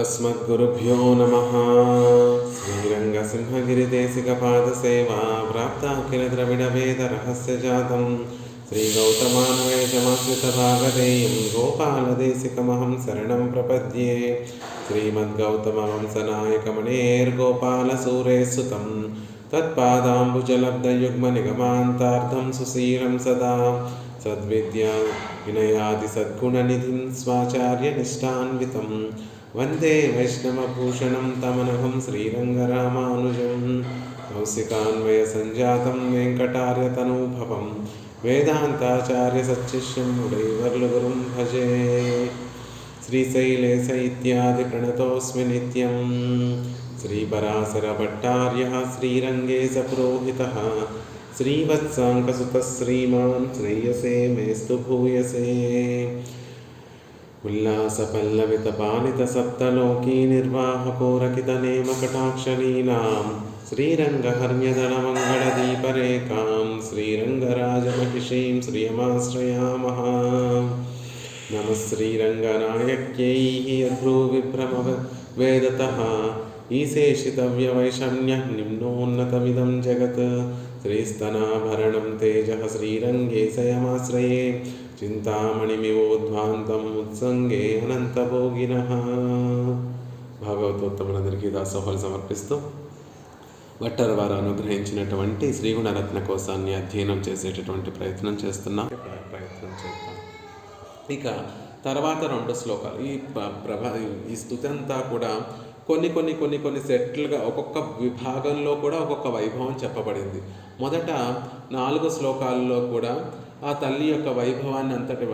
अस्मद्गुरुभ्यो नमः श्रीरङ्गसिंहगिरिदेशिकपादसेवा प्राप्ताखिलद्रविडवेदरहस्यजातं श्रीगौतमान्वयजमाश्रितभागधेयं गोपालदेशिकमहं शरणं प्रपद्ये श्रीमद्गौतमवंशनायकमणेर्गोपालसूरे सुतं तत्पादाम्बुजलब्धयुग्मनिगमान्तार्धं सुशीलं सदा सद्विद्या विनयादिसद्गुणनिधिं स्वाचार्यनिष्ठान्वितं वंदे वैष्णवभूषणं तमनहं श्रीरङ्गरामानुजं कौशिकान्वयसञ्जातं वेङ्कटार्यतनूभवं वेदान्ताचार्यसच्शिष्यं उडैवर्लुगुरुं भजे। श्रीशैलेश इत्यादिप्रणतोऽस्मि नित्यं, श्रीपराशरभट्टार्यः श्रीरङ्गे सपुरोहितः श्रीवत्साङ्कसुतः श्रीमान् श्रेयसे मेस्तु भूयसे। उल्लासपल्लवितपालितसप्तलोकी निर्वाहकोरकितनेमकटाक्षलीलां श्रीरङ्गहर्म्यदलमङ्गलदीपरेखां श्रीरङ्गराजमहिषीं श्रियमाश्रयामः। नमः श्रीरङ्गनायक्यैः अध्रुविभ्रमवेदतः ईशेषितव्यवैषम्यः निम्नोन्नतमिदं जगत्। श्रीस्तनाभरणं तेजः श्रीरङ्गे सयमाश्रये చింతామణిమివోద్వాంతం ఉత్సంగే అనంతభోగినః భాగవతోత్తములందరికీ దాసోహలు సమర్పిస్తూ వట్టర్ వారు అనుగ్రహించినటువంటి శ్రీగుణరత్న కోశాన్ని అధ్యయనం చేసేటటువంటి ప్రయత్నం చేస్తున్నాం ప్రయత్నం చేద్దాం. ఇక తర్వాత రెండు శ్లోకాలు. ఈ ప్రభా ఈ స్థుతి అంతా కూడా కొన్ని కొన్ని కొన్ని కొన్ని సెట్లుగా ఒక్కొక్క విభాగంలో కూడా ఒక్కొక్క వైభవం చెప్పబడింది. మొదట నాలుగు శ్లోకాల్లో కూడా ఆ తల్లి యొక్క వైభవాన్ని అంతటి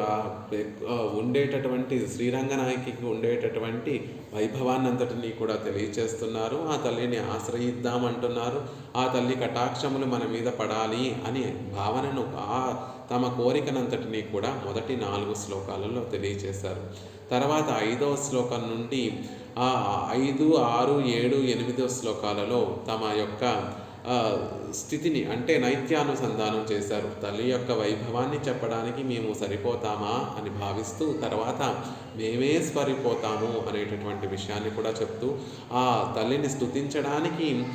ఉండేటటువంటి శ్రీరంగనాయకికి ఉండేటటువంటి వైభవాన్ని అంతటిని కూడా తెలియచేస్తున్నారు. ఆ తల్లిని ఆశ్రయిద్దామంటున్నారు. ఆ తల్లి కటాక్షములు మన మీద పడాలి అని భావనను ఆ తమ కోరికనంతటిని కూడా మొదటి నాలుగు శ్లోకాలలో తెలియచేశారు. తర్వాత ఐదవ శ్లోకం నుండి ఆ ఐదు ఆరు ఏడు ఎనిమిదవ శ్లోకాలలో తమ యొక్క స్థితిని అంటే నైత్యానుసంధానం చేశారు. తల్లి యొక్క వైభవాన్ని చెప్పడానికి మేము సరిపోతామా అని భావిస్తూ తర్వాత మేమే సరిపోతాము అనేటటువంటి విషయాన్ని కూడా చెప్తూ ఆ తల్లిని స్తుతించడానికి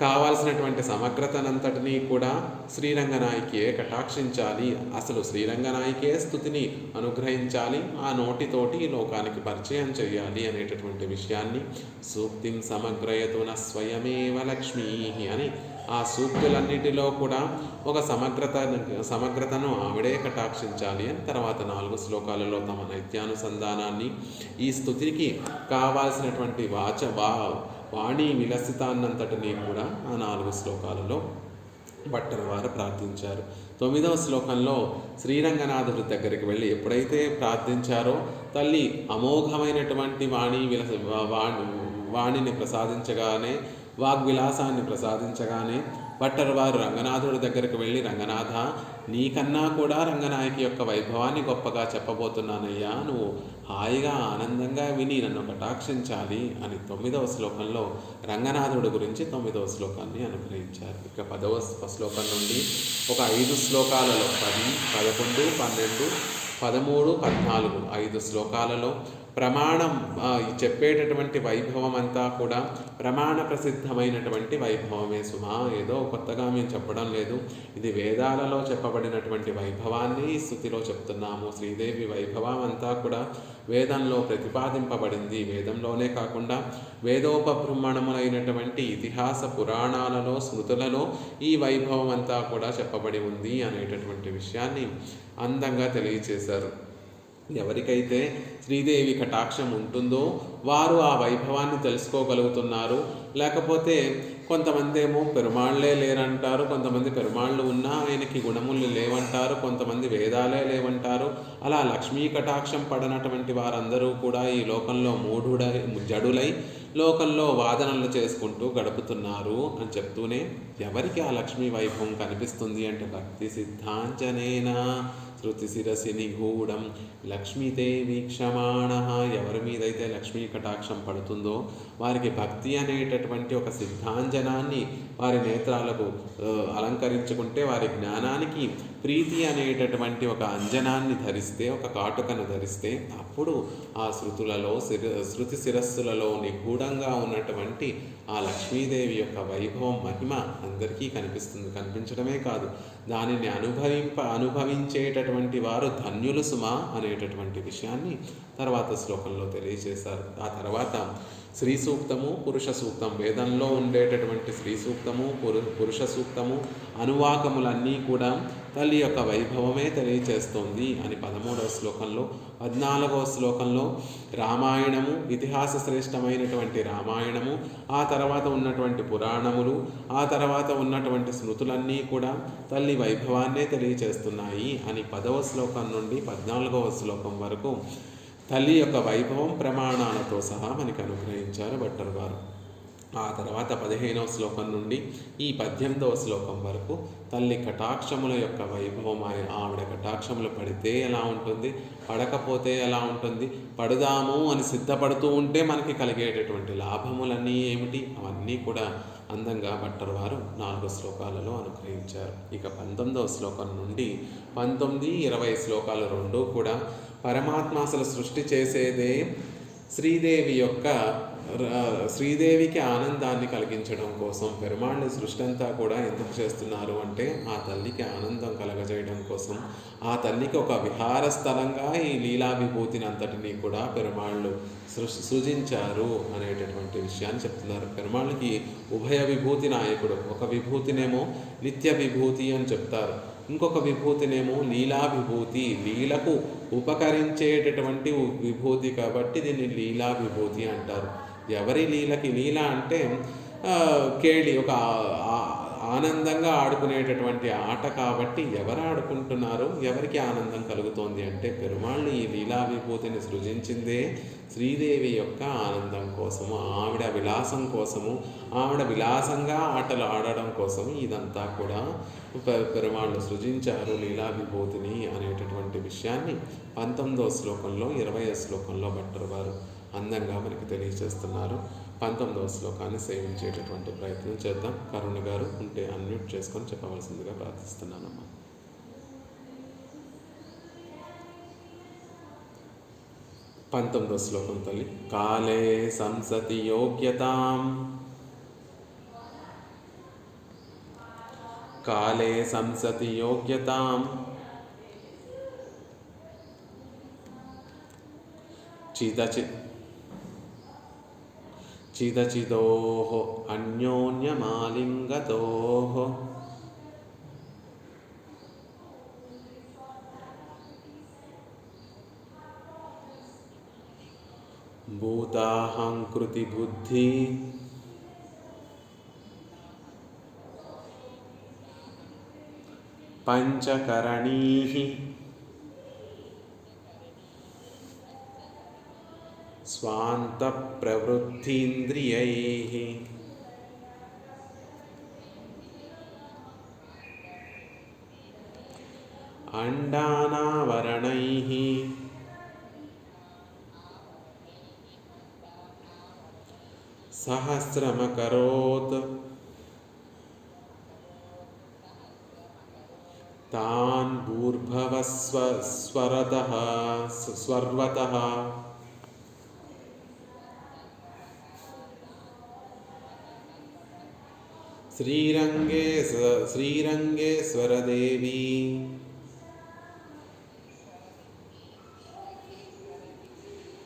కావాల్సినటువంటి సమగ్రతనంతటినీ కూడా శ్రీరంగనాయకే కటాక్షించాలి. అసలు శ్రీరంగనాయకే స్థుతిని అనుగ్రహించాలి. ఆ నోటితోటి ఈ లోకానికి పరిచయం చేయాలి అనేటటువంటి విషయాన్ని సూక్తిం సమగ్రయతున స్వయమేవ లక్ష్మీ అని ఆ సూక్తులన్నిటిలో కూడా ఒక సమగ్రత సమగ్రతను ఆవిడే కటాక్షించాలి అని తర్వాత నాలుగు శ్లోకాలలో తమ నైత్యానుసంధానాన్ని ఈ స్థుతికి కావాల్సినటువంటి వాచ వా వాణి విలసితాన్నంతటినీ కూడా ఆ నాలుగు శ్లోకాలలో భట్టర్ వారు ప్రార్థించారు. తొమ్మిదవ శ్లోకంలో శ్రీరంగనాథుడి దగ్గరికి వెళ్ళి ఎప్పుడైతే ప్రార్థించారో తల్లి అమోఘమైనటువంటి వాణి విలస వాణి వాణిని ప్రసాదించగానే వాగ్విలాసాన్ని ప్రసాదించగానే భట్టర్ వారు రంగనాథుడి దగ్గరికి వెళ్ళి రంగనాథ నీకన్నా కూడా రంగనాయకి యొక్క వైభవాన్ని గొప్పగా చెప్పబోతున్నానయ్యా. నువ్వు హాయిగా ఆనందంగా విని నన్ను కటాక్షించాలి అని తొమ్మిదవ శ్లోకంలో రంగనాథుడు గురించి తొమ్మిదవ శ్లోకాన్ని అనుగ్రహించారు. ఇక పదవ శ్లోకం నుండి ఒక ఐదు శ్లోకాలలో పది పదకొండు పన్నెండు పదమూడు పద్నాలుగు ఐదు శ్లోకాలలో ప్రమాణం చెప్పేటటువంటి వైభవం అంతా కూడా ప్రమాణ ప్రసిద్ధమైనటువంటి వైభవమే సుమా. ఏదో కొత్తగా మేము చెప్పడం లేదు. ఇది వేదాలలో చెప్పబడినటువంటి వైభవాన్ని స్థుతిలో చెప్తున్నాము. శ్రీదేవి వైభవం అంతా కూడా వేదంలో ప్రతిపాదింపబడింది. వేదంలోనే కాకుండా వేదోపబ్రహ్మణములైనటువంటి ఇతిహాస పురాణాలలో స్మృతులలో ఈ వైభవం అంతా కూడా చెప్పబడి ఉంది అనేటటువంటి విషయాన్ని అందంగా తెలియచేశారు. ఎవరికైతే శ్రీదేవి కటాక్షం ఉంటుందో వారు ఆ వైభవాన్ని తెలుసుకోగలుగుతున్నారు. లేకపోతే కొంతమంది ఏమో పెరుమాళ్ళే లేరంటారు కొంతమంది పెరుమాళ్ళు ఉన్నా ఆయనకి గుణములు లేవంటారు కొంతమంది వేదాలే లేవంటారు. అలా లక్ష్మీ కటాక్షం పడనటువంటి వారందరూ కూడా ఈ లోకంలో మూఢుడై జడులై లోకంలో వాదనలు చేసుకుంటూ గడుపుతున్నారు అని చెప్తూనే ఎవరికి ఆ లక్ష్మీ వైభవం కనిపిస్తుంది అంటే భక్తి సిద్ధాంజనేనా? శృతి శిరసి నిగూఢం లక్ష్మీదేవి క్షమాణ. ఎవరి మీదైతే లక్ష్మీ కటాక్షం పడుతుందో వారికి భక్తి అనేటటువంటి ఒక సిద్ధాంజనాన్ని వారి నేత్రాలకు అలంకరించుకుంటే వారి జ్ఞానానికి ప్రీతి అనేటటువంటి ఒక అంజనాన్ని ధరిస్తే ఒక కాటుకను ధరిస్తే అప్పుడు ఆ శృతులలో శిర శృతి శిరస్సులలో నిగూఢంగా ఉన్నటువంటి ఆ లక్ష్మీదేవి యొక్క వైభవం మహిమ అందరికీ కనిపిస్తుంది. కనిపించడమే కాదు దానిని అనుభవింప అనుభవించేటటువంటి వారు ధన్యులు సుమా అనేటటువంటి విషయాన్ని తర్వాత శ్లోకంలో తెలియజేశారు. ఆ తర్వాత శ్రీ సూక్తము పురుష సూక్తం వేదంలో ఉండేటటువంటి శ్రీ సూక్తము పురు పురుష సూక్తము అనువాకములన్నీ కూడా తల్లి యొక్క వైభవమే తెలియచేస్తోంది అని పదమూడవ శ్లోకంలో పద్నాలుగవ శ్లోకంలో రామాయణము ఇతిహాస శ్రేష్టమైనటువంటి రామాయణము ఆ తర్వాత ఉన్నటువంటి పురాణములు ఆ తర్వాత ఉన్నటువంటి స్మృతులన్నీ కూడా తల్లి వైభవాన్నే తెలియచేస్తున్నాయి అని పదవ శ్లోకం నుండి పద్నాలుగవ శ్లోకం వరకు తల్లి యొక్క వైభవం ప్రమాణాలతో సహా మనకి అనుగ్రహించారు భట్టర్ వారు ఆ తర్వాత పదిహేనవ శ్లోకం నుండి ఈ పద్దెనిమిదవ శ్లోకం వరకు తల్లి కటాక్షముల యొక్క వైభవం ఆయన ఆవిడ కటాక్షములు పడితే ఎలా ఉంటుంది? పడకపోతే ఎలా ఉంటుంది? పడుదాము అని సిద్ధపడుతూ ఉంటే మనకి కలిగేటటువంటి లాభములన్నీ ఏమిటి? అవన్నీ కూడా అందంగా భట్టర్ వారు నాలుగు శ్లోకాలలో అనుగ్రహించారు. ఇక పంతొమ్మిదవ శ్లోకం నుండి పంతొమ్మిది ఇరవై శ్లోకాలు రెండూ కూడా పరమాత్మ అసలు సృష్టి చేసేదే శ్రీదేవి యొక్క శ్రీదేవికి ఆనందాన్ని కలిగించడం కోసం పెరుమాళ్ళు సృష్టి అంతా కూడా ఎందుకు చేస్తున్నారు అంటే ఆ తల్లికి ఆనందం కలగజేయడం కోసం ఆ తల్లికి ఒక విహార స్థలంగా ఈ లీలా విభూతిని అంతటినీ కూడా పెరుమాళ్ళు సృష్ సృజించారు అనేటటువంటి విషయాన్ని చెప్తున్నారు. పెరుమాళ్ళకి ఉభయ విభూతి నాయకుడు ఒక విభూతినేమో నిత్య విభూతి అని చెప్తారు. ఇంకొక విభూతినేమో లీలా విభూతి లీలకు ఉపకరించేటటువంటి విభూతి కాబట్టి దీన్ని లీలా విభూతి అంటారు. ఎవరి లీలకి లీల అంటే కేళి ఒక ఆనందంగా ఆడుకునేటటువంటి ఆట కాబట్టి ఎవరు ఆడుకుంటున్నారు ఎవరికి ఆనందం కలుగుతోంది అంటే పెరుమాళ్ళు ఈ లీలా విభూతిని సృజించిందే శ్రీదేవి యొక్క ఆనందం కోసము ఆవిడ విలాసం కోసము ఆవిడ విలాసంగా ఆటలు ఆడడం కోసం ఇదంతా కూడా పెరుమాళ్ళు సృజించారు లీలా విభూతిని అనేటటువంటి విషయాన్ని పంతొమ్మిదో శ్లోకంలో ఇరవై శ్లోకంలో భట్టర్ వారు అందంగా మనకి తెలియజేస్తున్నారు. పంతొమ్మిదవ శ్లోకాన్ని సేవించేటటువంటి ప్రయత్నం చేద్దాం. కరుణ గారు ఉంటే అన్మ్యూట్ చేసుకొని చెప్పవలసిందిగా ప్రార్థిస్తున్నానమ్మా. పంతొమ్మిదవ శ్లోకం తల్లి. కాలే సంసతి యోగ్యతాం. కాలే సంసతి యోగ్యతాం. చిదచిత్ चिदचिदोः अन्योन्यमालिङ्गतोः। भूताहङ्कृतिबुद्धि। पञ्चकरणीः स्वान्तप्रवृत्तीन्द्रियैः। अण्डानावरणैः। सहस्रमकरोत्। तान् भूर्भवस्व स्वरतः स्वर्वतः श्रीरङ्गे श्रीरङ्गेश्वरदेवी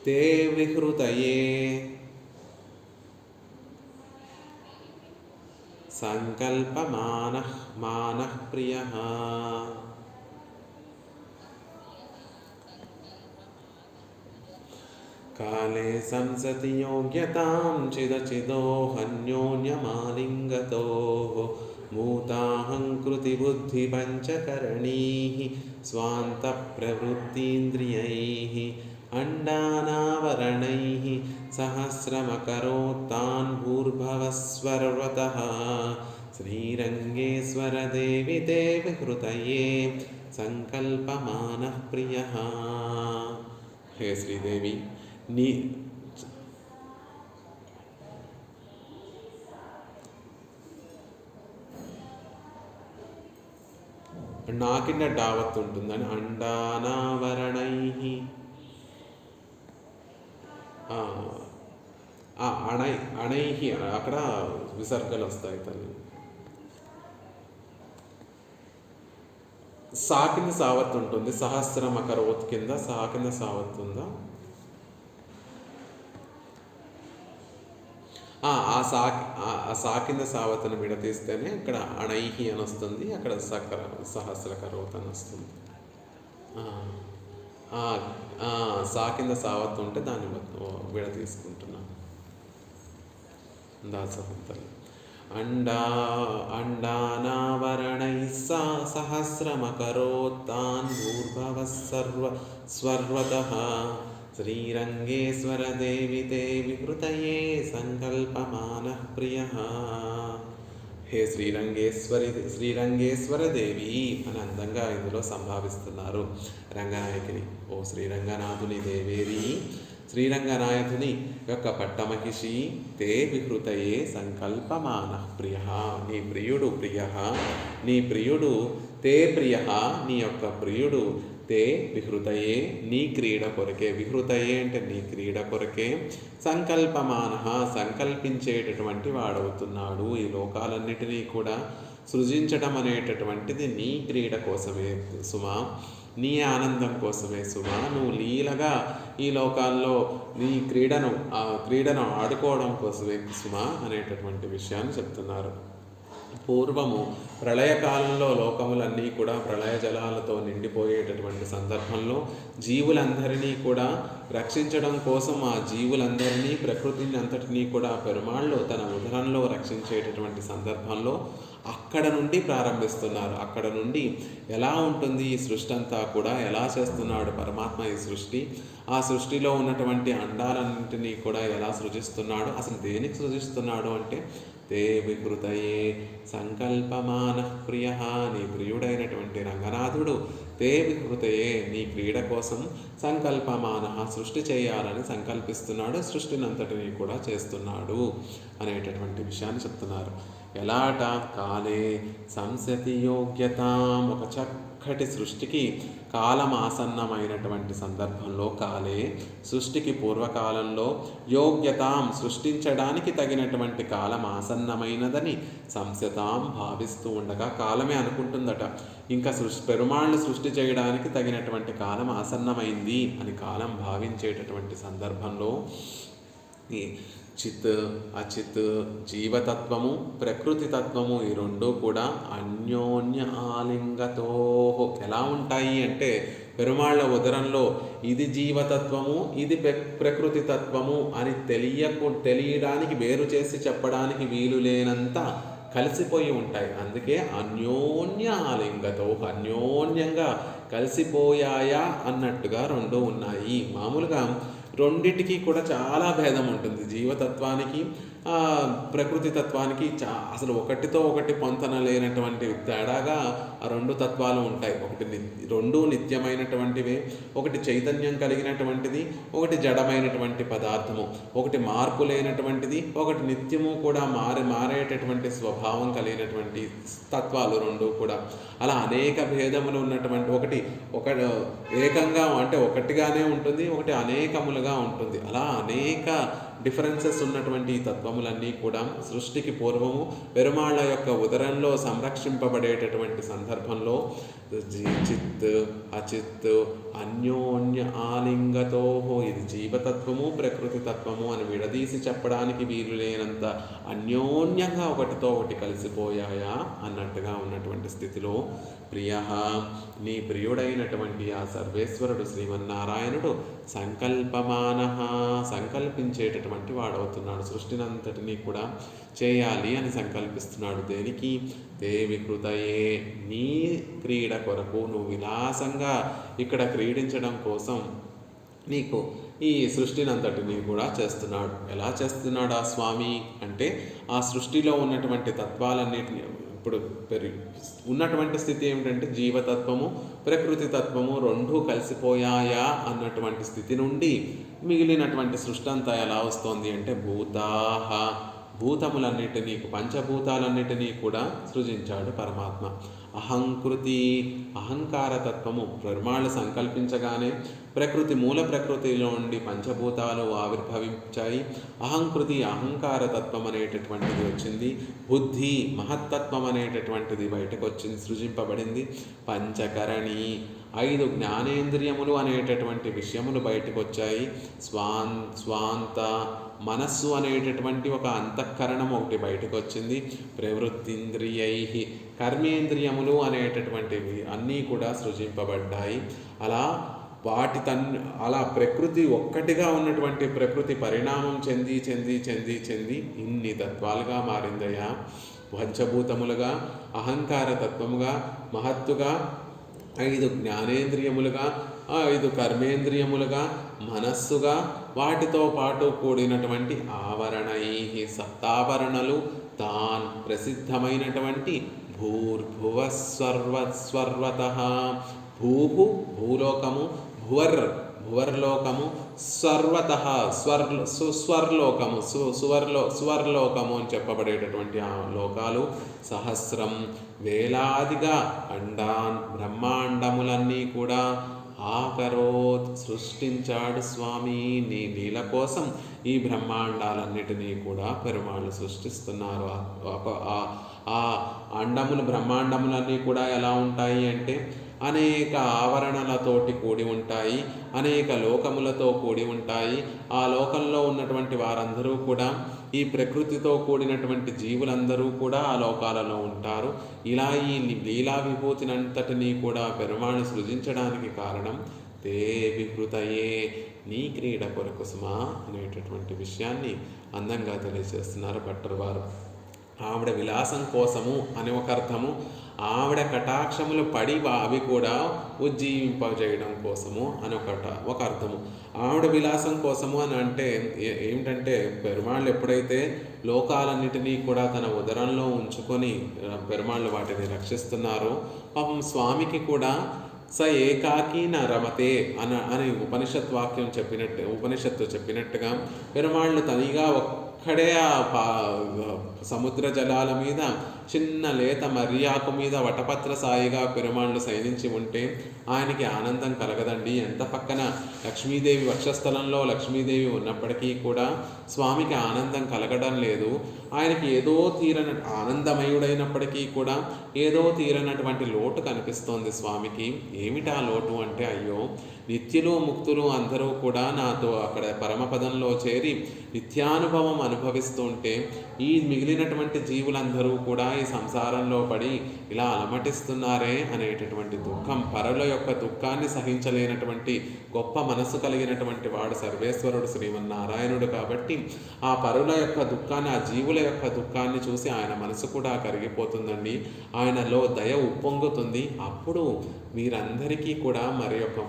ते विहृतये। सङ्कल्पमानः मानः प्रियः। काले संसति योग्यतां चिदचिदोऽहन्योन्यमालिङ्गतोः मूताहङ्कृतिबुद्धिपञ्चकरणीः स्वान्तप्रवृत्तीन्द्रियैः अण्डानावरणैः सहस्रमकरोत्तान् भूर्भवस्वर्वतः श्रीरङ्गेश्वरदेवि ते विहृतये सङ्कल्पमानः प्रियः। हे श्रीदेवी నీ నా కింద డావత్ ఉంటుందని అండానావరణై అణై అణైహి అక్కడ విసర్గలు వస్తాయి తల్లి. సా కింద సావత్ ఉంటుంది సహస్రం అకరోత్ కింద సా కింద సావత్ ఉందా ఆ సా ఆ సా కింద సావతను విడతీస్తేనే అక్కడ అణైహి అని వస్తుంది అక్కడ సకర సహస్ర కరోత్ అని వస్తుంది. సా కింద సావత్ ఉంటే దాన్ని విడ తీసుకుంటున్నాను అండా అండానావరణై సా సహస్రమకరోత్తాన్ భూర్భవ సర్వ స్వర్వత శ్రీరంగేశ్వరదేవి తే విహృతయే సంకల్పమాన ప్రియ. హే శ్రీరంగేశ్వరి శ్రీరంగేశ్వరదేవి అని అందంగా ఇందులో సంభావిస్తున్నారు. రంగనాయకుని ఓ శ్రీరంగనాథుని దేవేరి శ్రీరంగనాయకుని యొక్క పట్టమహిషి తే విహృతయే సంకల్పమాన ప్రియ. నీ ప్రియుడు ప్రియ నీ ప్రియుడు తే ప్రియ నీ యొక్క ప్రియుడు తే విహృతయే నీ క్రీడ కొరకే. విహృతయే అంటే నీ క్రీడ కొరకే. సంకల్పమాన సంకల్పించేటటువంటి వాడవుతున్నాడు ఈ లోకాలన్నిటినీ కూడా. సృజించడం అనేటటువంటిది నీ క్రీడ కోసమే సుమా. నీ ఆనందం కోసమే సుమా. నువ్వు లీలగా ఈ లోకాల్లో నీ క్రీడను ఆ క్రీడను ఆడుకోవడం కోసమే సుమా అనేటటువంటి విషయాన్ని చెప్తున్నారు. పూర్వము ప్రళయకాలంలో లోకములన్నీ కూడా ప్రళయ జలాలతో నిండిపోయేటటువంటి సందర్భంలో జీవులందరినీ కూడా రక్షించడం కోసం ఆ జీవులందరినీ ప్రకృతిని అంతటినీ కూడా పెరుమాళ్ళు తన ఉదరంలో రక్షించేటటువంటి సందర్భంలో అక్కడ నుండి ప్రారంభిస్తున్నారు. అక్కడ నుండి ఎలా ఉంటుంది ఈ సృష్టి అంతా కూడా ఎలా చేస్తున్నాడు పరమాత్మ ఈ సృష్టి? ఆ సృష్టిలో ఉన్నటువంటి అండాలన్నింటినీ కూడా ఎలా సృజిస్తున్నాడు? అసలు దేనికి సృజిస్తున్నాడు అంటే తే వికృతయే సంకల్పమాన ప్రియ నీ ప్రియుడైనటువంటి రంగనాథుడు. తే వికృతయే నీ క్రీడ కోసం సంకల్పమాన సృష్టి చేయాలని సంకల్పిస్తున్నాడు సృష్టినంతటిని కూడా చేస్తున్నాడు అనేటటువంటి విషయాన్ని చెప్తున్నారు. ఎలాట కాలే సంసతి యోగ్యత. ఒక చక్కటి సృష్టికి కాలం ఆసన్నమైనటువంటి సందర్భంలో కాలే సృష్టికి పూర్వకాలంలో యోగ్యతాం సృష్టించడానికి తగినటువంటి కాలం ఆసన్నమైనదని సంస్యతాం భావిస్తూ ఉండగా కాలమే అనుకుంటుందట. ఇంకా సృష్టి పెరుమాళ్ళు సృష్టి చేయడానికి తగినటువంటి కాలం ఆసన్నమైంది అని కాలం భావించేటటువంటి సందర్భంలో చిత్ అచిత్ జీవతత్వము ప్రకృతి తత్వము ఈ రెండు కూడా అన్యోన్య ఆలింగతో ఎలా ఉంటాయి అంటే పెరుమాళ్ళ ఉదరంలో ఇది జీవతత్వము ఇది ప్రకృతి తత్వము అని తెలియకు తెలియడానికి వేరు చేసి చెప్పడానికి వీలు లేనంత కలిసిపోయి ఉంటాయి. అందుకే అన్యోన్య ఆలింగతో అన్యోన్యంగా కలిసిపోయాయా అన్నట్టుగా రెండు ఉన్నాయి. మామూలుగా రెండిటికి కూడా చాలా భేదం ఉంటుంది. జీవతత్వానికి ప్రకృతి తత్వానికి చా అసలు ఒకటితో ఒకటి పొంతన లేనటువంటి తేడాగా ఆ రెండు తత్వాలు ఉంటాయి. ఒకటి రెండు నిత్యమైనటువంటివే ఒకటి చైతన్యం కలిగినటువంటిది ఒకటి జడమైనటువంటి పదార్థము. ఒకటి మార్పు లేనటువంటిది ఒకటి నిత్యము కూడా మారి మారేటటువంటి స్వభావం కలిగినటువంటి తత్వాలు రెండు కూడా. అలా అనేక భేదములు ఉన్నటువంటి ఒకటి ఒక ఏకంగా అంటే ఒకటిగానే ఉంటుంది ఒకటి అనేకములుగా ఉంటుంది. అలా అనేక డిఫరెన్సెస్ ఉన్నటువంటి ఈ తత్వములన్నీ కూడా సృష్టికి పూర్వము పెరుమాళ్ళ యొక్క ఉదరంలో సంరక్షింపబడేటటువంటి సందర్భంలో చిత్ అచిత్ అన్యోన్య ఆలింగతో ఇది జీవతత్వము ప్రకృతి తత్వము అని విడదీసి చెప్పడానికి వీలు లేనంత అన్యోన్యంగా ఒకటితో ఒకటి కలిసిపోయాయా అన్నట్టుగా ఉన్నటువంటి స్థితిలో ప్రియ నీ ప్రియుడైనటువంటి ఆ సర్వేశ్వరుడు శ్రీమన్నారాయణుడు సంకల్పమాన సంకల్పించేటటువంటి వాడవుతున్నాడు. సృష్టినంతటినీ కూడా చేయాలి అని సంకల్పిస్తున్నాడు. దేనికి? దేవి హృదయే. నీ క్రీడ కొరకు నువ్వు విలాసంగా ఇక్కడ క్రీడించడం కోసం నీకు ఈ సృష్టినంతటిని కూడా చేస్తున్నాడు. ఎలా చేస్తున్నాడు ఆ స్వామి? అంటే ఆ సృష్టిలో ఉన్నటువంటి తత్వాలన్నిటిని ఇప్పుడు పెరిగి ఉన్నటువంటి స్థితి ఏమిటంటే జీవతత్వము ప్రకృతి తత్వము రెండూ కలిసిపోయాయా అన్నటువంటి స్థితి నుండి మిగిలినటువంటి సృష్టి అంతా ఎలా వస్తోంది అంటే భూతాహ. భూతములన్నిటినీ పంచభూతాలన్నిటినీ కూడా సృజించాడు పరమాత్మ. అహంకృతి అహంకార తత్వము సంకల్పించగానే ప్రకృతి మూల ప్రకృతిలో ఉండి పంచభూతాలు ఆవిర్భవించాయి. అహంకృతి అహంకార తత్వం అనేటటువంటిది వచ్చింది. బుద్ధి మహత్తత్వం అనేటటువంటిది బయటకు వచ్చింది సృజింపబడింది. పంచకరణి ఐదు జ్ఞానేంద్రియములు అనేటటువంటి విషయములు బయటకు వచ్చాయి స్వాన్ స్వాంత మనస్సు అనేటటువంటి ఒక అంతఃకరణం ఒకటి బయటకు వచ్చింది ప్రవృత్తింద్రియై కర్మేంద్రియములు అనేటటువంటివి అన్నీ కూడా సృజింపబడ్డాయి. అలా వాటి తన్ అలా ప్రకృతి ఒక్కటిగా ఉన్నటువంటి ప్రకృతి పరిణామం చెంది చెంది చెంది చెంది ఇన్ని తత్వాలుగా మారిందయ్యా. పంచభూతములుగా అహంకార తత్వముగా మహత్తుగా ఐదు జ్ఞానేంద్రియములుగా ఐదు కర్మేంద్రియములుగా మనస్సుగా వాటితో పాటు కూడినటువంటి ఆవరణై సప్తావరణలు తాన్ ప్రసిద్ధమైనటువంటి భూర్భువ స్వర్వ స్వర్వత భూహు భూలోకము భువర్ భువర్లోకము స్వర్వత స్వర్ సుస్వర్లోకము సు సువర్లో సువర్లోకము అని చెప్పబడేటటువంటి ఆ లోకాలు సహస్రం వేలాదిగా అండాన్ బ్రహ్మాండములన్నీ కూడా ఆకరోత్ సృష్టించాడు స్వామి. నీ నీల కోసం ఈ బ్రహ్మాండాలన్నిటినీ కూడా పెరుమాళ్ళు సృష్టిస్తున్నారు. ఆ అండములు బ్రహ్మాండములన్నీ కూడా ఎలా ఉంటాయి అంటే అనేక ఆవరణలతోటి కూడి ఉంటాయి అనేక లోకములతో కూడి ఉంటాయి. ఆ లోకంలో ఉన్నటువంటి వారందరూ కూడా ఈ ప్రకృతితో కూడినటువంటి జీవులందరూ కూడా ఆ లోకాలలో ఉంటారు. ఇలా ఈ లీలా విభూతినంతటినీ కూడా పెరుమాణి సృజించడానికి కారణం తే విహృతయే నీ క్రీడ కొరకు సుమా అనేటటువంటి విషయాన్ని అందంగా తెలియజేస్తున్నారు భట్టర్ వారు ఆవిడ విలాసం కోసము అని ఒక అర్థము. ఆవిడ కటాక్షములు పడి అవి కూడా ఉజ్జీవింపజేయడం కోసము అని ఒకట ఒక అర్థము. ఆవిడ విలాసం కోసము అని అంటే ఏమిటంటే పెరుమాళ్ళు ఎప్పుడైతే లోకాలన్నిటినీ కూడా తన ఉదరంలో ఉంచుకొని పెరుమాళ్ళు వాటిని రక్షిస్తున్నారో పాపం స్వామికి కూడా స ఏకాకి నా రమతే అన అని ఉపనిషత్ వాక్యం చెప్పినట్టు ఉపనిషత్తు చెప్పినట్టుగా పెరుమాళ్ళు తనిగా ఒక్కడే ఆ సముద్ర జలాల మీద చిన్న లేత మర్యాకు మీద వటపత్ర సాయిగా పెరుమాళ్ళు సైనించి ఉంటే ఆయనకి ఆనందం కలగదండి. ఎంత పక్కన లక్ష్మీదేవి వక్షస్థలంలో లక్ష్మీదేవి ఉన్నప్పటికీ కూడా స్వామికి ఆనందం కలగడం లేదు. ఆయనకి ఏదో తీరన ఆనందమయుడైనప్పటికీ కూడా ఏదో తీరనటువంటి లోటు కనిపిస్తోంది స్వామికి. ఏమిటా లోటు అంటే అయ్యో నిత్యులు ముక్తులు అందరూ కూడా నాతో అక్కడ పరమపదంలో చేరి నిత్యానుభవం అనుభవిస్తుంటే ఈ మిగిలినటువంటి జీవులందరూ కూడా ఈ సంసారంలో పడి ఇలా అలమటిస్తున్నారే అనేటటువంటి దుఃఖం పరుల యొక్క దుఃఖాన్ని సహించలేనటువంటి గొప్ప మనసు కలిగినటువంటి వాడు సర్వేశ్వరుడు శ్రీమన్నారాయణుడు కాబట్టి ఆ పరుల యొక్క దుఃఖాన్ని ఆ జీవుల యొక్క దుఃఖాన్ని చూసి ఆయన మనసు కూడా కరిగిపోతుందండి. ఆయనలో దయ ఉప్పొంగుతుంది. అప్పుడు వీరందరికీ కూడా మరి యొక్క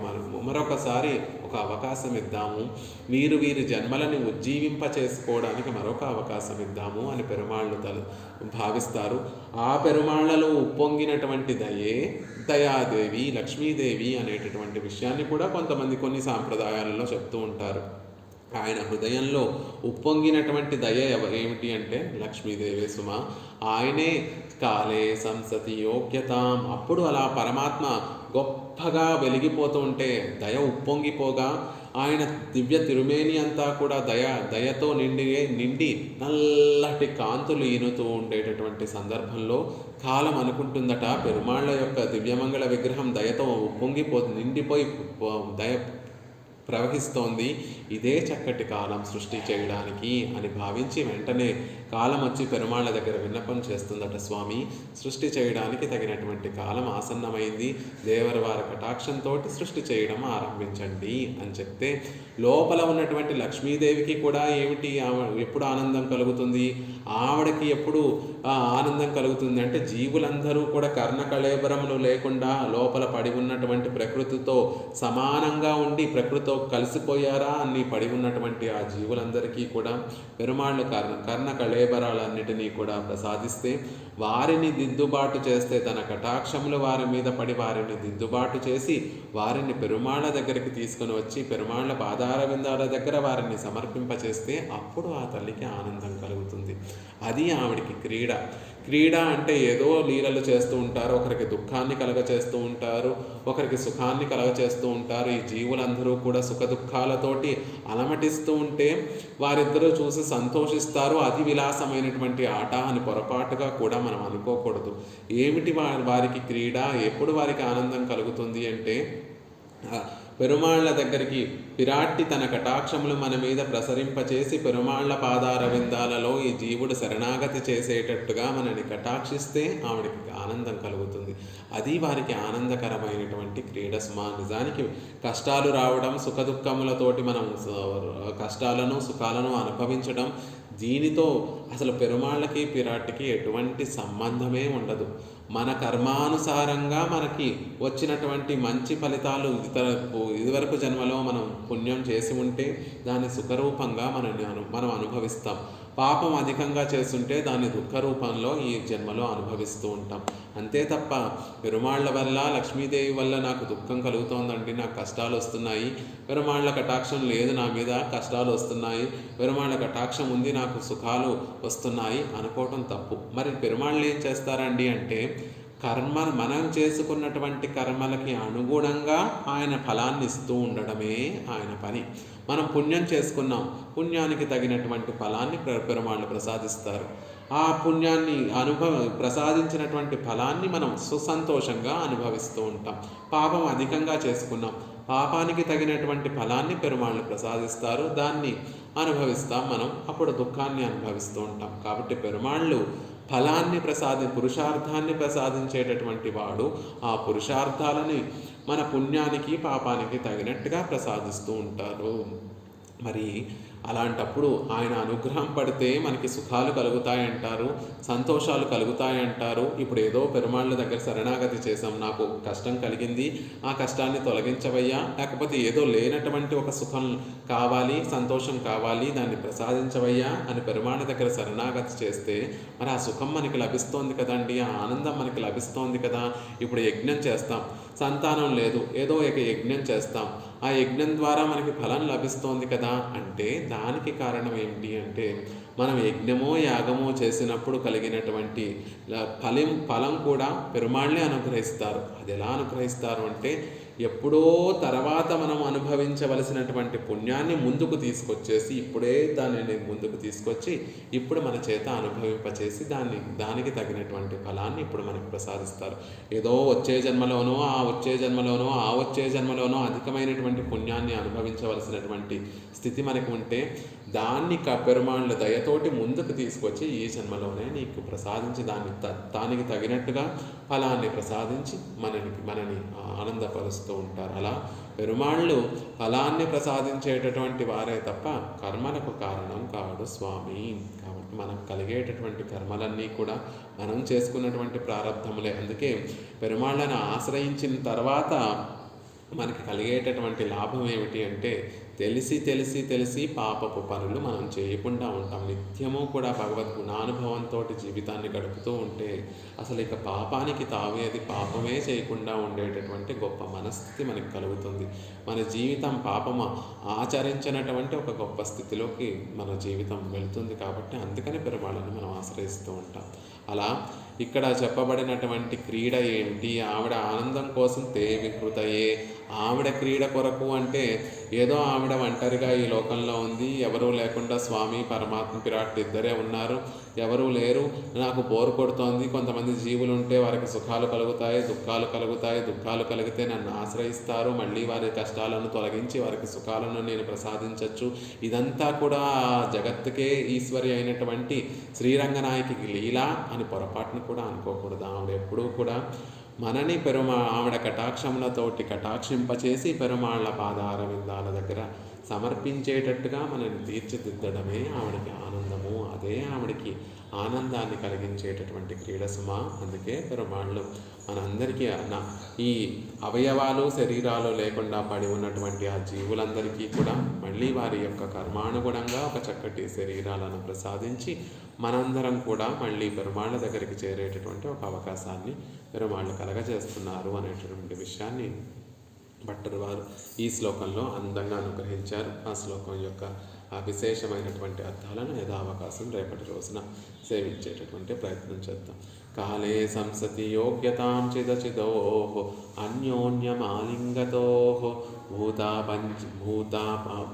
మరొకసారి ఒక అవకాశం ఇద్దాము. వీరు వీరి జన్మలని ఉజ్జీవింప చేసుకోవడానికి మరొక అవకాశం ఇద్దాము అని పెరుమాళ్ళు తలు భావిస్తారు. ఆ పెరుమాళ్ళలో ఉప్పొంగినటువంటి దయే దయాదేవి లక్ష్మీదేవి అనేటటువంటి విషయాన్ని కూడా కొంతమంది కొన్ని సాంప్రదాయాలలో చెప్తూ ఉంటారు. ఆయన హృదయంలో ఉప్పొంగినటువంటి దయ ఏమిటి అంటే లక్ష్మీదేవి సుమ ఆయనే కాలే సంసతి యోగ్యతాం. అప్పుడు అలా పరమాత్మ గొప్పగా వెలిగిపోతూ ఉంటే దయ ఉప్పొంగిపోగా ఆయన దివ్య తిరుమేని అంతా కూడా దయ దయతో నిండి నిండి నల్లటి కాంతులు ఈనుతూ ఉండేటటువంటి సందర్భంలో కాలం అనుకుంటుందట. పెరుమాళ్ళ యొక్క దివ్యమంగళ విగ్రహం దయతో ఉప్పొంగిపో నిండిపోయి దయ ప్రవహిస్తోంది. ఇదే చక్కటి కాలం సృష్టి చేయడానికి అని భావించి వెంటనే కాలం వచ్చి పెరుమాళ్ళ దగ్గర విన్నపం చేస్తుందట స్వామి. సృష్టి చేయడానికి తగినటువంటి కాలం ఆసన్నమైంది. దేవర వారి కటాక్షంతో సృష్టి చేయడం ఆరంభించండి అని చెప్తే లోపల ఉన్నటువంటి లక్ష్మీదేవికి కూడా ఏమిటి ఎప్పుడు ఆనందం కలుగుతుంది? ఆవిడకి ఎప్పుడు ఆనందం కలుగుతుంది అంటే జీవులందరూ కూడా కర్ణ కళేబరములు లేకుండా లోపల పడి ఉన్నటువంటి ప్రకృతితో సమానంగా ఉండి ప్రకృతితో కలిసిపోయారా అని పడి ఉన్నటువంటి ఆ జీవులందరికీ కూడా పెరుమాళ్ళు కర్ణ కర్ణ కళేబరాలన్నిటినీ కూడా ప్రసాదిస్తే వారిని దిద్దుబాటు చేస్తే తన కటాక్షములు వారి మీద పడి వారిని దిద్దుబాటు చేసి వారిని పెరుమాళ్ళ దగ్గరికి తీసుకొని వచ్చి పెరుమాళ్ళ పాదార విందాల దగ్గర వారిని సమర్పింపచేస్తే అప్పుడు ఆ తల్లికి ఆనందం కలుగుతుంది. అది ఆవిడికి క్రీడ. క్రీడ అంటే ఏదో లీలలు చేస్తూ ఉంటారు. ఒకరికి దుఃఖాన్ని కలగచేస్తూ ఉంటారు. ఒకరికి సుఖాన్ని కలగచేస్తూ ఉంటారు. ఈ జీవులందరూ కూడా సుఖ దుఃఖాలతోటి అలమటిస్తూ ఉంటే వారిద్దరూ చూసి సంతోషిస్తారు. అది విలాసమైనటువంటి ఆట అని పొరపాటుగా కూడా మనం అనుకోకూడదు. ఏమిటి వారికి క్రీడ? ఎప్పుడు వారికి ఆనందం కలుగుతుంది అంటే పెరుమాళ్ళ దగ్గరికి పిరాట్టి తన కటాక్షములు మన మీద ప్రసరింపచేసి పెరుమాళ్ళ పాదారవిందాలలో ఈ జీవుడు శరణాగతి చేసేటట్టుగా మనని కటాక్షిస్తే ఆవిడకి ఆనందం కలుగుతుంది. అది వారికి ఆనందకరమైనటువంటి క్రీడ సుమా. నిజానికి కష్టాలు రావడం సుఖదుఖములతోటి మనం కష్టాలను సుఖాలను అనుభవించడం దీనితో అసలు పెరుమాళ్ళకి పిరాట్కి ఎటువంటి సంబంధమే ఉండదు. మన కర్మానుసారంగా మనకి వచ్చినటువంటి మంచి ఫలితాలు ఇతర ఇదివరకు జన్మలో మనం పుణ్యం చేసి ఉంటే దాన్ని సుఖరూపంగా మనని అను మనం అనుభవిస్తాం. పాపం అధికంగా చేస్తుంటే దాన్ని దుఃఖ రూపంలో ఈ జన్మలో అనుభవిస్తూ ఉంటాం. అంతే తప్ప పెరుమాళ్ళ వల్ల లక్ష్మీదేవి వల్ల నాకు దుఃఖం కలుగుతోందండి నాకు కష్టాలు వస్తున్నాయి. పెరుమాళ్ళ కటాక్షం లేదు నా మీద కష్టాలు వస్తున్నాయి. పెరుమాళ్ళ కటాక్షం ఉంది నాకు సుఖాలు వస్తున్నాయి అనుకోవటం తప్పు. మరి పెరుమాళ్ళు ఏం చేస్తారండి అంటే కర్మ మనం చేసుకున్నటువంటి కర్మలకి అనుగుణంగా ఆయన ఫలాన్ని ఇస్తూ ఉండడమే ఆయన పని. మనం పుణ్యం చేసుకున్నాం. పుణ్యానికి తగినటువంటి ఫలాన్ని పెరుమాళ్ళు ప్రసాదిస్తారు. ఆ పుణ్యాన్ని అనుభవ ప్రసాదించినటువంటి ఫలాన్ని మనం సుసంతోషంగా అనుభవిస్తూ ఉంటాం. పాపం అధికంగా చేసుకున్నాం. పాపానికి తగినటువంటి ఫలాన్ని పెరుమాళ్ళు ప్రసాదిస్తారు. దాన్ని అనుభవిస్తాం మనం. అప్పుడు దుఃఖాన్ని అనుభవిస్తూ ఉంటాం. కాబట్టి పెరుమాళ్ళు ఫలాన్ని ప్రసాది పురుషార్థాన్ని ప్రసాదించేటటువంటి వాడు ఆ పురుషార్థాలని మన పుణ్యానికి పాపానికి తగినట్టుగా ప్రసాదిస్తూ ఉంటారు. మరి అలాంటప్పుడు ఆయన అనుగ్రహం పడితే మనకి సుఖాలు కలుగుతాయంటారు సంతోషాలు కలుగుతాయంటారు ఇప్పుడు ఏదో పెరుమాళ్ళ దగ్గర శరణాగతి చేసాం నాకు కష్టం కలిగింది ఆ కష్టాన్ని తొలగించవయ్యా. లేకపోతే ఏదో లేనటువంటి ఒక సుఖం కావాలి సంతోషం కావాలి దాన్ని ప్రసాదించవయ్యా అని పెరుమాళ్ళ దగ్గర శరణాగతి చేస్తే మరి ఆ సుఖం మనకి లభిస్తోంది కదండి ఆ ఆనందం మనకి లభిస్తోంది కదా. ఇప్పుడు యజ్ఞం చేస్తాం సంతానం లేదు ఏదో ఒక యజ్ఞం చేస్తాం. ఆ యజ్ఞం ద్వారా మనకి ఫలం లభిస్తోంది కదా అంటే దానికి కారణం ఏమిటి అంటే మనం యజ్ఞమో యాగమో చేసినప్పుడు కలిగినటువంటి ఫలం ఫలం కూడా పెరుమాళ్ళే అనుగ్రహిస్తారు. అది ఎలా అనుగ్రహిస్తారు అంటే ఎప్పుడో తర్వాత మనం అనుభవించవలసినటువంటి పుణ్యాన్ని ముందుకు తీసుకొచ్చేసి ఇప్పుడే దానిని ముందుకు తీసుకొచ్చి ఇప్పుడు మన చేత అనుభవింపచేసి దాన్ని దానికి తగినటువంటి ఫలాన్ని ఇప్పుడు మనకు ప్రసాదిస్తారు. ఏదో వచ్చే జన్మలోనో ఆ వచ్చే జన్మలోనో ఆ వచ్చే జన్మలోనో అధికమైనటువంటి పుణ్యాన్ని అనుభవించవలసినటువంటి స్థితి మనకు ఉంటే దాన్ని పెరుమాళ్ళ దయతోటి ముందుకు తీసుకొచ్చి ఈ జన్మలోనే నీకు ప్రసాదించి దాన్ని దానికి తగినట్టుగా ఫలాన్ని ప్రసాదించి మనని మనని ఆనందపరుస్తూ ఉంటారు. అలా పెరుమాళ్ళు ఫలాన్ని ప్రసాదించేటటువంటి వారే తప్ప కర్మలకు కారణం కాడు స్వామి. కాబట్టి మనకు కలిగేటటువంటి కర్మలన్నీ కూడా మనం చేసుకున్నటువంటి ప్రారంభములే. అందుకే పెరుమాళ్ళను ఆశ్రయించిన తర్వాత మనకి కలిగేటటువంటి లాభం ఏమిటి అంటే తెలిసి తెలిసి తెలిసి పాపపు పనులు మనం చేయకుండా ఉంటాం. నిత్యము కూడా భగవద్ గుణానుభవంతో జీవితాన్ని గడుపుతూ ఉంటే అసలు ఇక పాపానికి తావేది పాపమే చేయకుండా ఉండేటటువంటి గొప్ప మనస్థితి మనకు కలుగుతుంది. మన జీవితం పాపము ఆచరించినటువంటి ఒక గొప్ప స్థితిలోకి మన జీవితం వెళుతుంది కాబట్టి అందుకని పెరుమాళ్ళని మనం ఆశ్రయిస్తూ ఉంటాం. అలా ఇక్కడ చెప్పబడినటువంటి క్రీడ ఏంటి? ఆవిడ ఆనందం కోసం తే వికృతయే ఆవిడ క్రీడ కొరకు అంటే ఏదో ఆవిడ ఒంటరిగా ఈ లోకంలో ఉంది ఎవరూ లేకుండా స్వామి పరమాత్మ పిరాట్ ఇద్దరే ఉన్నారు ఎవరూ లేరు నాకు బోరు కొడుతోంది కొంతమంది జీవులు ఉంటే వారికి సుఖాలు కలుగుతాయి దుఃఖాలు కలుగుతాయి దుఃఖాలు కలిగితే నన్ను ఆశ్రయిస్తారు మళ్ళీ వారి కష్టాలను తొలగించి వారికి సుఖాలను నేను ప్రసాదించవచ్చు ఇదంతా కూడా జగత్తుకే ఈశ్వరి అయినటువంటి శ్రీరంగనాయకి లీలా అని పొరపాటును కూడా అనుకోకూడదు. ఆవిడ ఎప్పుడూ కూడా మనని పెరుమా ఆవిడ కటాక్షములతోటి కటాక్షింపచేసి పెరుమాళ్ళ పాదార విందాల దగ్గర సమర్పించేటట్టుగా మనల్ని తీర్చిదిద్దడమే ఆవిడకి ఆనందము. అదే ఆవిడకి ఆనందాన్ని కలిగించేటటువంటి క్రీడ సుమ. అందుకే పెరుమాళ్ళు మనందరికీ నా ఈ అవయవాలు శరీరాలు లేకుండా పడి ఉన్నటువంటి ఆ జీవులందరికీ కూడా మళ్ళీ వారి యొక్క కర్మానుగుణంగా ఒక చక్కటి శరీరాలను ప్రసాదించి మనందరం కూడా మళ్ళీ పెరుమాళ్ళ దగ్గరికి చేరేటటువంటి ఒక అవకాశాన్ని పెరుమాళ్ళు కలగజేస్తున్నారు అనేటటువంటి విషయాన్ని భట్టరు వారు ఈ శ్లోకంలో అందంగా అనుగ్రహించారు. ఆ శ్లోకం యొక్క ఆ విశేషమైనటువంటి అర్థాలను యథావకాశం రేపటి రోజున సేవించేటటువంటి ప్రయత్నం చేద్దాం. కాలే సంసతి యోగ్యతాం చిదచిదో అన్యోన్యమాలింగతో భూతా పంచ భూతా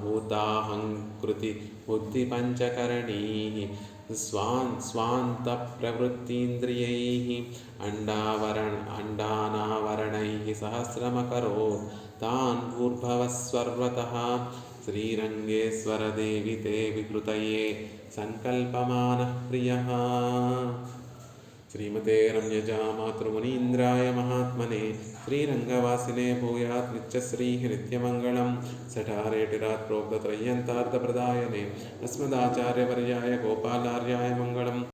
భూతాహంకృతి బుద్ధి పంచకరణీ స్వాన్ స్వాంత ప్రవృత్తింద్రియైः అండావర అండానావరణైः సహస్రమకరో తాన్ భూర్భవస్వర్వతः श्रीरङ्गेश्वरदेवि ते विकृतये सङ्कल्पमानः प्रियः श्रीमते रम्यजा मातृमुनीन्द्राय महात्मने श्रीरङ्गवासिने भूयात् नित्यश्रीः नित्यमङ्गलं सठारेटिरात् अस्मदाचार्यवर्याय गोपालार्याय मङ्गलम्